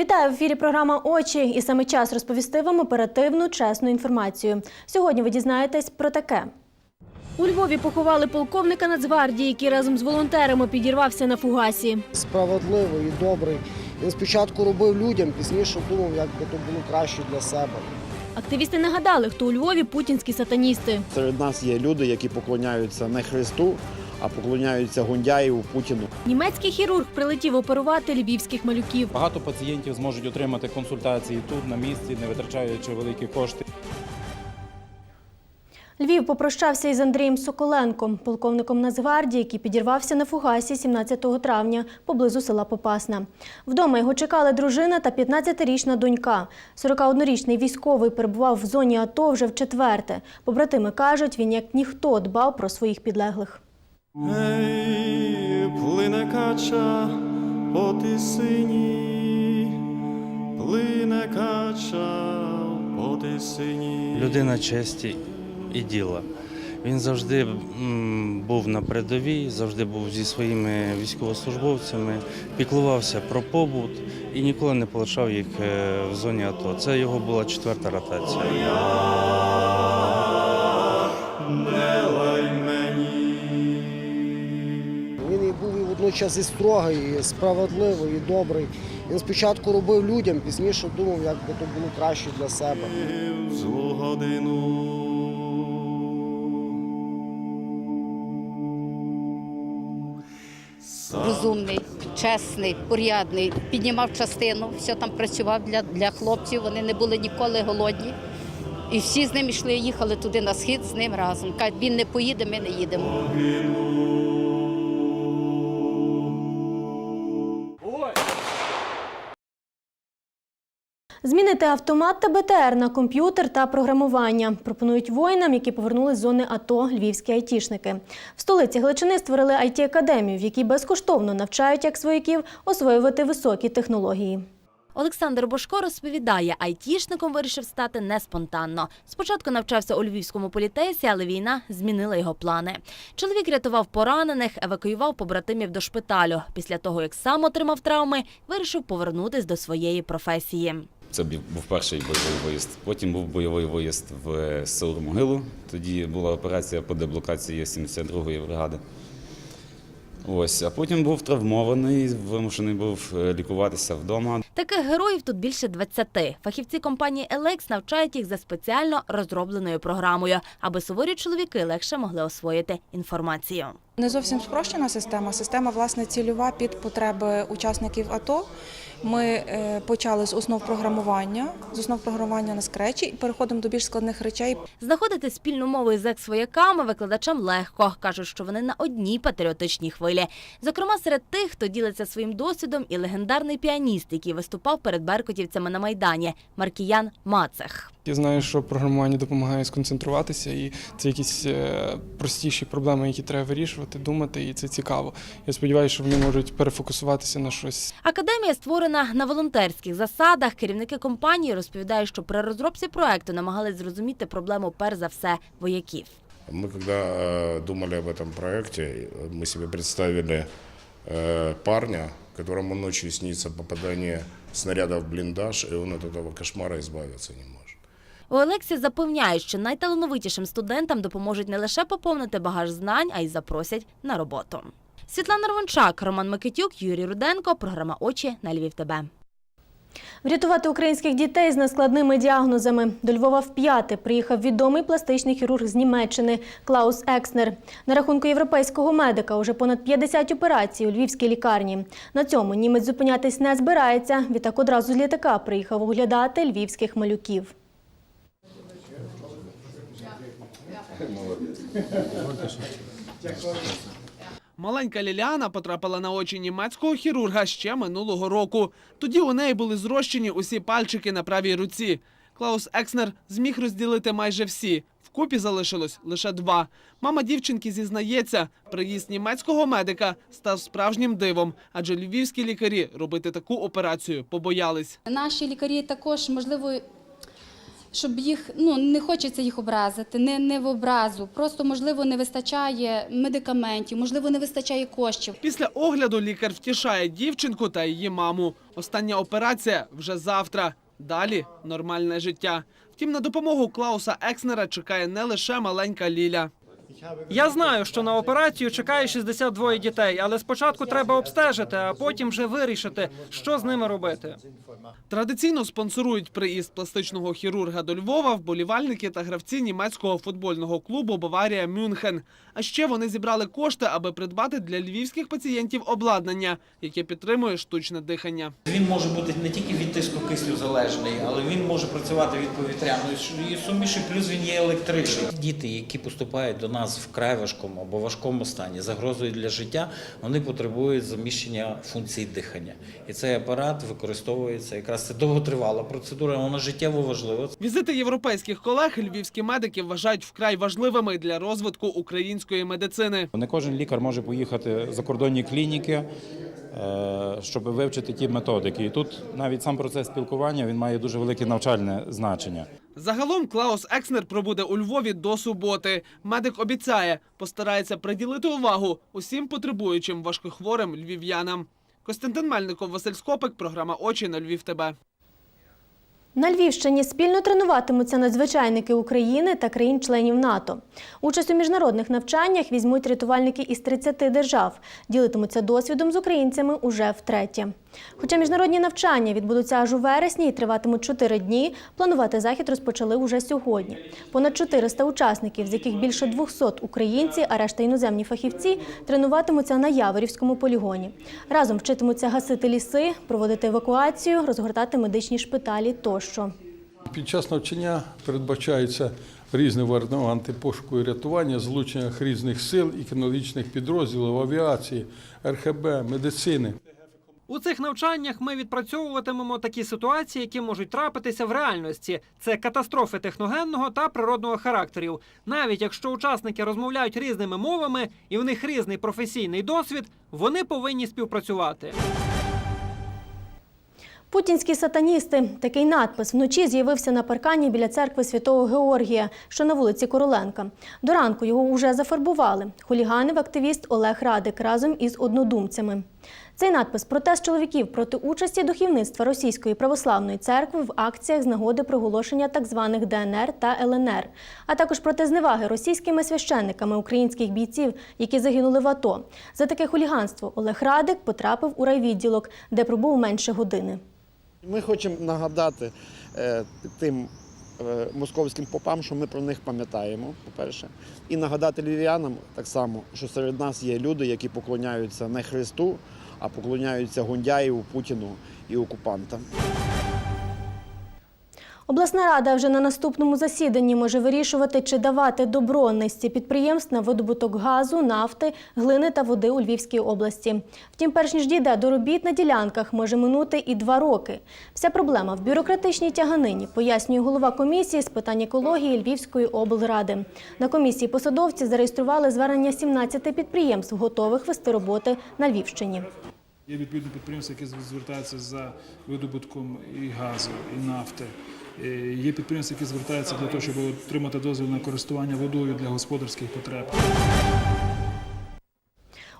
Вітаю в ефірі. Програма Очі. І саме час розповісти вам оперативну, чесну інформацію. Сьогодні ви дізнаєтесь про таке. У Львові поховали полковника Нацгвардії, який разом з волонтерами підірвався на фугасі. справедливий і добрий. Він спочатку робив людям, пізніше думав, як би то було краще для себе. Активісти нагадали, хто у Львові путінські сатаністи. Серед нас є люди, які поклоняються не Христу, а поклоняються Гундяєву Путіну. Німецький хірург прилетів оперувати львівських малюків. Багато пацієнтів зможуть отримати консультації тут на місці, не витрачаючи великі кошти. Львів попрощався із Андрієм Соколенком, полковником Нацгвардії, який підірвався на фугасі 17 травня поблизу села Попасна. Вдома його чекали дружина та 15-річна донька. 41-річний військовий перебував в зоні АТО вже вчетверте. Побратими кажуть, він як ніхто дбав про своїх підлеглих. Ей, плине кача по тисині, плине кача по тисині. людина честі і діла. Він завжди був на передовій, завжди був зі своїми військовослужбовцями, піклувався про побут і ніколи не полишав їх е, в зоні АТО. Це його була четверта ротація. Водночас і строгий, і справедливий, і добрий. Він спочатку робив людям, пізніше думав, як би то було краще для себе. розумний, чесний, порядний, піднімав частину, все там працював для, для хлопців, вони не були ніколи голодні. І всі з ним йшли, їхали туди на схід з ним разом. Кажуть, він не поїде, ми не їдемо. Змінити автомат та БТР на комп'ютер та програмування пропонують воїнам, які повернулись з зони АТО львівські айтішники. В столиці Гличини створили it академію в якій безкоштовно навчають як свояків освоювати високі технології. Олександр Бошко розповідає, айтішником вирішив стати не спонтанно. Спочатку навчався у львівському політесі, але війна змінила його плани. Чоловік рятував поранених, евакуював побратимів до шпиталю. Після того, як сам отримав травми, вирішив повернутись до своєї професії. Це був перший бойовий виїзд. Потім був бойовий виїзд в село Могилу. Тоді була операція по деблокації 72-ї бригади. Ось, а потім був травмований, вимушений був е, лікуватися вдома. Таких героїв тут більше 20. Фахівці компанії Елекс навчають їх за спеціально розробленою програмою, аби суворі чоловіки легше могли освоїти інформацію. Не зовсім спрощена система. Система власне цільова під потреби учасників АТО. Ми е, почали з основ програмування, з основ програмування на скречі і переходимо до більш складних речей. Знаходити спільну мову із екс-вояками викладачам легко. Кажуть, що вони на одній патріотичній хвилі. Зокрема, серед тих, хто ділиться своїм досвідом, і легендарний піаніст, який виступав перед беркутівцями на Майдані, Маркіян Мацех. Я знаю, що програмування допомагає сконцентруватися, і це якісь е, простіші проблеми, які треба вирішувати, думати, і це цікаво. Я сподіваюся, що вони можуть перефокусуватися на щось Академія створена на волонтерських засадах. Керівники компанії розповідають, що при розробці проекту намагались зрозуміти проблему перш за все вояків. Мы когда э, думали об этом проекте, э, мы себе представили э, парня, которому ночью снится попадание снаряда в блиндаж, и он от этого кошмара избавиться не может. У Олексі запевняють, що найталановитішим студентам допоможуть не лише поповнити багаж знань, а й запросять на роботу. Світлана Рвончак, Роман Микитюк, Юрій Руденко. Програма Очі на Львів. ТБ. Врятувати українських дітей з нескладними діагнозами. До Львова вп'яте приїхав відомий пластичний хірург з Німеччини Клаус Екснер. На рахунку європейського медика уже понад 50 операцій у львівській лікарні. На цьому німець зупинятись не збирається. Відтак одразу з літака приїхав оглядати львівських малюків. Маленька Ліліана потрапила на очі німецького хірурга ще минулого року. Тоді у неї були зрощені усі пальчики на правій руці. Клаус Екснер зміг розділити майже всі. Вкупі залишилось лише два. Мама дівчинки зізнається, приїзд німецького медика став справжнім дивом, адже львівські лікарі робити таку операцію побоялись. Наші лікарі також, можливо, щоб їх ну не хочеться їх образити, не, не в образу. Просто можливо не вистачає медикаментів, можливо, не вистачає коштів. Після огляду лікар втішає дівчинку та її маму. Остання операція вже завтра. Далі нормальне життя. Втім, на допомогу Клауса Екснера чекає не лише маленька Ліля. Я знаю, що на операцію чекає 62 дітей, але спочатку треба обстежити, а потім вже вирішити, що з ними робити. Традиційно спонсорують приїзд пластичного хірурга до Львова вболівальники та гравці німецького футбольного клубу Баварія Мюнхен. А ще вони зібрали кошти, аби придбати для львівських пацієнтів обладнання, яке підтримує штучне дихання. Він може бути не тільки від тиску кисню залежний, але він може працювати від повітряної суміші, плюс він є електричний. Діти, які поступають до нас вкрай важкому або важкому стані, загрозою для життя, вони потребують заміщення функцій дихання. І цей апарат використовується якраз це довготривала процедура, вона життєво важлива. Візити європейських колег львівські медики вважають вкрай важливими для розвитку української медицини. Не кожен лікар може поїхати за кордонні клініки, е, щоб вивчити ті методики. І тут навіть сам процес спілкування він має дуже велике навчальне значення. Загалом Клаус Екснер пробуде у Львові до суботи. Медик обіцяє, постарається приділити увагу усім потребуючим важкохворим львів'янам. Костянтин Мельников, Василь Скопик, програма Очі на Львів. ТБ. На Львівщині спільно тренуватимуться надзвичайники України та країн-членів НАТО. Участь у міжнародних навчаннях візьмуть рятувальники із 30 держав. Ділитимуться досвідом з українцями уже втретє. Хоча міжнародні навчання відбудуться аж у вересні і триватимуть 4 дні, планувати захід розпочали уже сьогодні. Понад 400 учасників, з яких більше 200 українці, а решта іноземні фахівці, тренуватимуться на Яворівському полігоні. Разом вчитимуться гасити ліси, проводити евакуацію, розгортати медичні шпиталі тощо. Під час навчання передбачаються різні варіанти пошуку і рятування, залучення різних сил і кінологічних підрозділів авіації, РХБ, медицини. У цих навчаннях ми відпрацьовуватимемо такі ситуації, які можуть трапитися в реальності. Це катастрофи техногенного та природного характерів. Навіть якщо учасники розмовляють різними мовами і в них різний професійний досвід, вони повинні співпрацювати. Путінські сатаністи. Такий надпис вночі з'явився на паркані біля церкви святого Георгія, що на вулиці Короленка. До ранку його уже зафарбували. Хуліганив активіст Олег Радик разом із однодумцями. Цей надпис протест чоловіків проти участі духовництва Російської православної церкви в акціях з нагоди проголошення так званих ДНР та ЛНР, а також проти зневаги російськими священниками українських бійців, які загинули в АТО. За таке хуліганство Олег Радик потрапив у райвідділок, де пробув менше години. Ми хочемо нагадати е, тим е, московським попам, що ми про них пам'ятаємо, по-перше, і нагадати львів'янам так само, що серед нас є люди, які поклоняються не Христу, а поклоняються Гундяєву, Путіну і окупантам. Обласна рада вже на наступному засіданні може вирішувати, чи давати добро низці підприємств на видобуток газу, нафти, глини та води у Львівській області. Втім, перш ніж дійде до робіт на ділянках, може минути і два роки. Вся проблема в бюрократичній тяганині, пояснює голова комісії з питань екології Львівської облради. На комісії посадовці зареєстрували звернення 17 підприємств, готових вести роботи на Львівщині. Є відповідні підприємства, які звертаються за видобутком і газу, і нафти. Е, Є підприємства, які звертаються для того, щоб отримати дозвіл на користування водою для господарських потреб.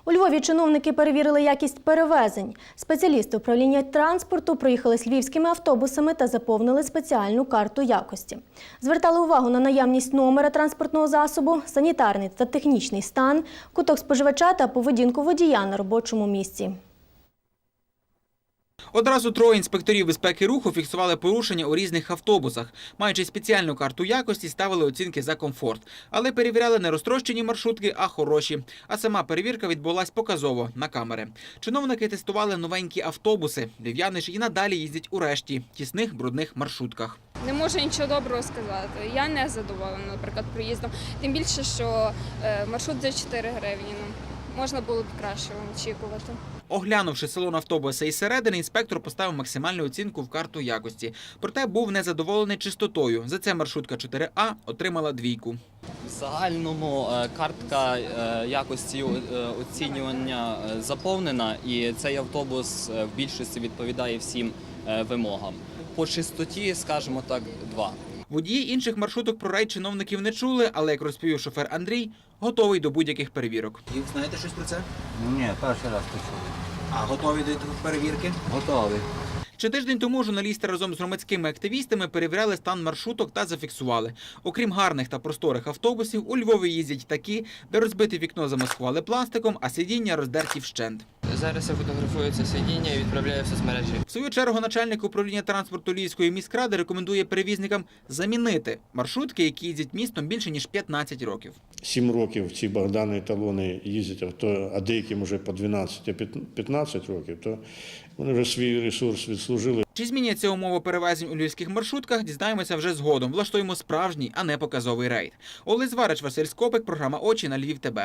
У Львові чиновники перевірили якість перевезень. Спеціалісти управління транспорту проїхали з львівськими автобусами та заповнили спеціальну карту якості. Звертали увагу на наявність номера транспортного засобу, санітарний та технічний стан, куток споживача та поведінку водія на робочому місці. Одразу троє інспекторів безпеки руху фіксували порушення у різних автобусах. Маючи спеціальну карту якості, ставили оцінки за комфорт, але перевіряли не розтрощені маршрутки, а хороші. А сама перевірка відбулась показово на камери. Чиновники тестували новенькі автобуси. Львів'яни ж і надалі їздять у решті тісних брудних маршрутках. Не можу нічого доброго сказати. Я не задоволена, наприклад, проїздом. Тим більше, що е, маршрут за 4 гривні. Можна було б краще очікувати. Оглянувши салон автобуса із середини, інспектор поставив максимальну оцінку в карту якості. Проте був незадоволений чистотою. За це маршрутка 4А отримала двійку. В загальному е, картка е, якості е, оцінювання заповнена, і цей автобус в більшості відповідає всім вимогам. По чистоті, скажімо так, два. Водії інших маршруток про рейд чиновників не чули, але як розповів шофер Андрій, готовий до будь-яких перевірок. І знаєте щось про це? Ні, перший раз почув. А готові до перевірки? Готовий. Ще тиждень тому журналісти разом з громадськими активістами перевіряли стан маршруток та зафіксували. Окрім гарних та просторих автобусів, у Львові їздять такі, де розбите вікно замаскували пластиком, а сидіння роздерті вщент. Зараз я фотографую це сидіння і відправляю в соцмережі. В свою чергу начальник управління транспорту Львівської міськради рекомендує перевізникам замінити маршрутки, які їздять містом більше ніж 15 років. Сім років ці Богдани талони їздять, а, то, а деяким вже по 12-15 років, то вони вже свій ресурс відслужили. Чи зміняться умови перевезень у львівських маршрутках, дізнаємося вже згодом. Влаштуємо справжній, а не показовий рейд. Олег Зварич, Василь Скопик, програма Очі на Львів. ТБ.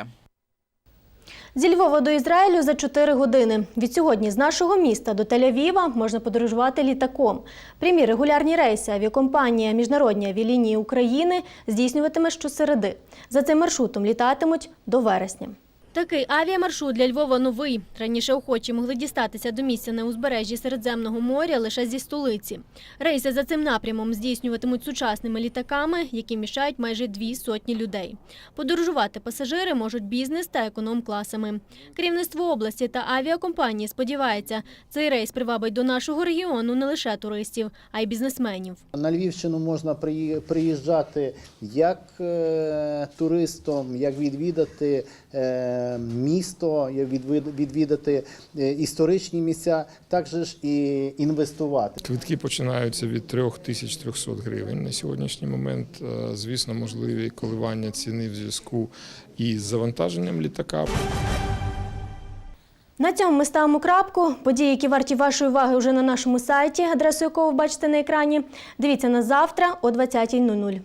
Зі Львова до Ізраїлю за 4 години. Від сьогодні з нашого міста до Тель-Авіва можна подорожувати літаком. Прямі регулярні рейси авіакомпанія Міжнародні авіалінії України здійснюватиме щосереди. За цим маршрутом літатимуть до вересня. Такий авіамаршрут для Львова новий. Раніше охочі могли дістатися до місця на узбережжі Середземного моря лише зі столиці. Рейси за цим напрямом здійснюватимуть сучасними літаками, які міщають майже дві сотні людей. Подорожувати пасажири можуть бізнес та економ-класами. Керівництво області та авіакомпанії сподівається, цей рейс привабить до нашого регіону не лише туристів, а й бізнесменів. На Львівщину можна приїжджати як е, туристом, як відвідати місто, відвідати е, історичні місця, також ж і інвестувати. Квитки починаються від 3300 гривень на сьогоднішній момент. Е, Звісно, можливі коливання ціни в зв'язку із завантаженням літака. На цьому ми ставимо крапку. Події, які варті вашої уваги, вже на нашому сайті, адресу якого ви бачите на екрані. Дивіться нас завтра о 20.00.